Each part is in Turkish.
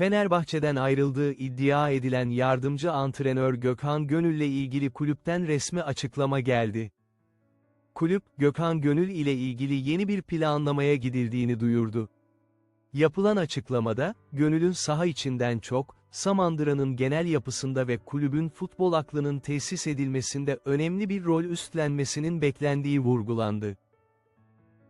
Fenerbahçe'den ayrıldığı iddia edilen yardımcı antrenör Gökhan Gönül'le ilgili kulüpten resmi açıklama geldi. Kulüp, Gökhan Gönül ile ilgili yeni bir planlamaya gidildiğini duyurdu. Yapılan açıklamada, Gönül'ün saha içinden çok, Samandıra'nın genel yapısında ve kulübün futbol aklının tesis edilmesinde önemli bir rol üstlenmesinin beklendiği vurgulandı.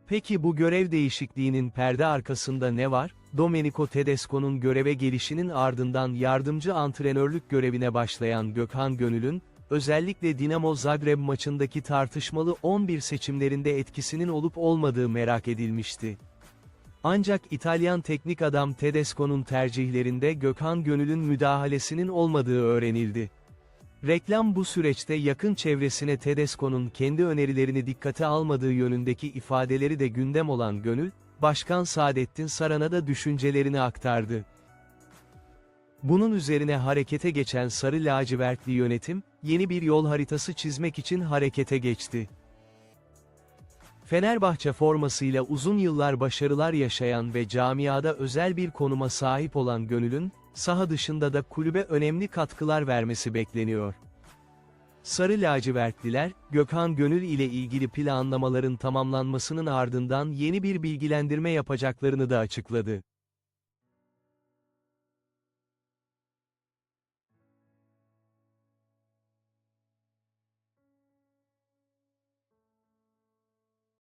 Peki bu görev değişikliğinin perde arkasında ne var? Domenico Tedesco'nun göreve gelişinin ardından yardımcı antrenörlük görevine başlayan Gökhan Gönül'ün, özellikle Dinamo Zagreb maçındaki tartışmalı 11 seçimlerinde etkisinin olup olmadığı merak edilmişti. Ancak İtalyan teknik adam Tedesco'nun tercihlerinde Gökhan Gönül'ün müdahalesinin olmadığı öğrenildi. Reklam bu süreçte yakın çevresine Tedesco'nun kendi önerilerini dikkate almadığı yönündeki ifadeleri de gündem olan Gönül, Başkan Saadettin Saran'a da düşüncelerini aktardı. Bunun üzerine harekete geçen Sarı Lacivertli yönetim, yeni bir yol haritası çizmek için harekete geçti. Fenerbahçe formasıyla uzun yıllar başarılar yaşayan ve camiada özel bir konuma sahip olan Gönül'ün, saha dışında da kulübe önemli katkılar vermesi bekleniyor. Sarı lacivertliler, Gökhan Gönül ile ilgili planlamaların tamamlanmasının ardından yeni bir bilgilendirme yapacaklarını da açıkladı.